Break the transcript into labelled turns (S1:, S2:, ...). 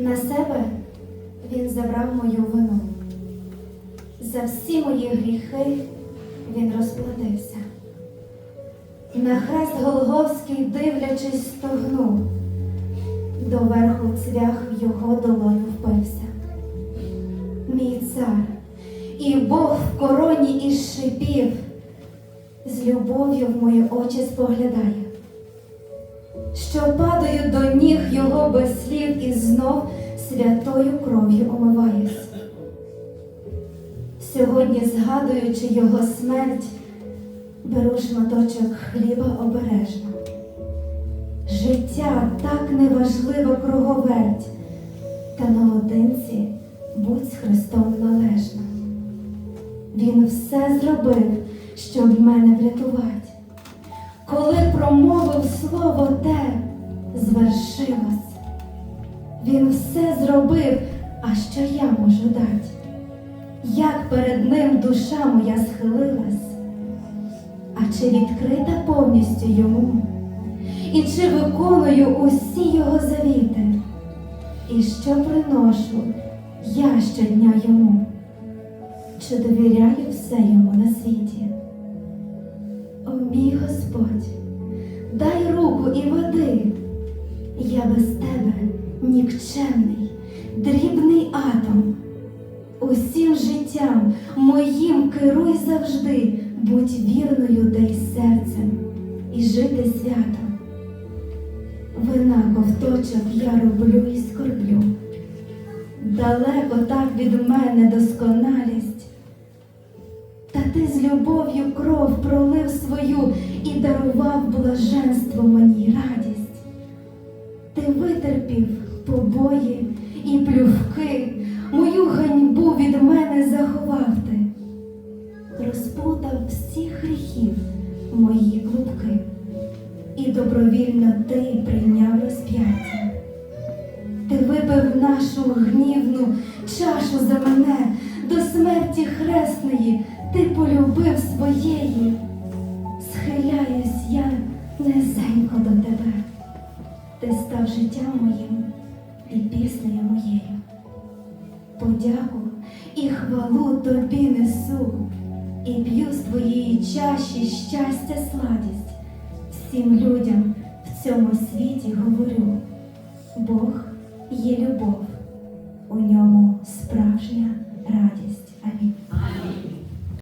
S1: На себе він забрав мою вину. За всі мої гріхи він розплатився. На хрест Голговський, дивлячись, стогнув, до верху цвях в його долоню впився. Мій цар, і Бог в короні із шипів, з любов'ю в мої очі споглядає, що падаю до ніг його без слів і знов святою кров'ю омиваюсь. Сьогодні, згадуючи його смерть, беру шматочок хліба обережно. Життя так неважливо круговерть, та наодинці будь з Христом належна. Він все зробив, щоб мене врятувати. Коли промовив слово те, звершилось. Він все зробив, а що я можу дати? Як перед ним душа моя схилилась, а чи відкрита повністю йому? І чи виконую усі його завіти? І що приношу я щодня йому? Чи довіряю все йому на світі? Мій Господь, дай руку і води. Я без тебе нікчемний, дрібний атом. Усім життям моїм керуй завжди, будь вірною дай серцем і жити свято. Вина ковточок я роблю і скорблю. Далеко так від мене досконалість. З любов'ю кров пролив свою і дарував блаженство мені радість. Ти витерпів побої і плювки, мою ганьбу від мене заховав ти, розпутав всіх гріхів мої клубки, і добровільно ти прийняв розп'яття. Ти випив нашу гнівну чашу за мене до смерті хресної, ти полюбив своєї. Схиляюсь я низенько до тебе. Ти став життям моїм і піснею моєю. Подяку і хвалу тобі несу, і п'ю з твоєї чаші щастя сладість. Всім людям в цьому світі говорю, Бог є любов,